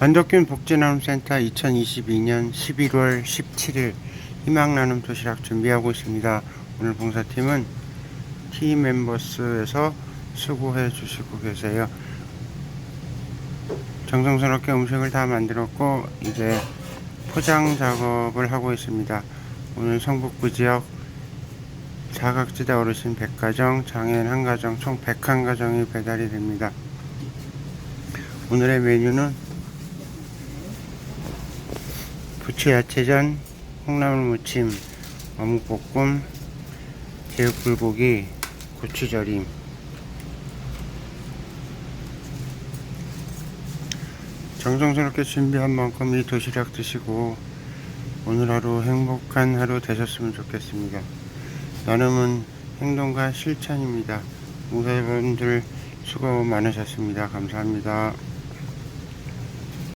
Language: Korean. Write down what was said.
완덕균 복지나눔센터 2022년 11월 17일 희망나눔 도시락 준비하고 있습니다. 오늘 봉사팀은 팀 멤버스에서 수고해 주시고 계세요. 정성스럽게 음식을 다 만들었고 이제 포장 작업을 하고 있습니다. 오늘 성북구 지역 사각지대 어르신 100가정, 장애인 1가정, 총 101가정이 배달이 됩니다. 오늘의 메뉴는 부추 야채전, 콩나물 무침, 어묵볶음, 제육불고기, 고추절임. 정성스럽게 준비한 만큼 이 도시락 드시고 오늘 하루 행복한 하루 되셨으면 좋겠습니다. 나눔은 행동과 실천입니다. 무사분들 수고 많으셨습니다. 감사합니다.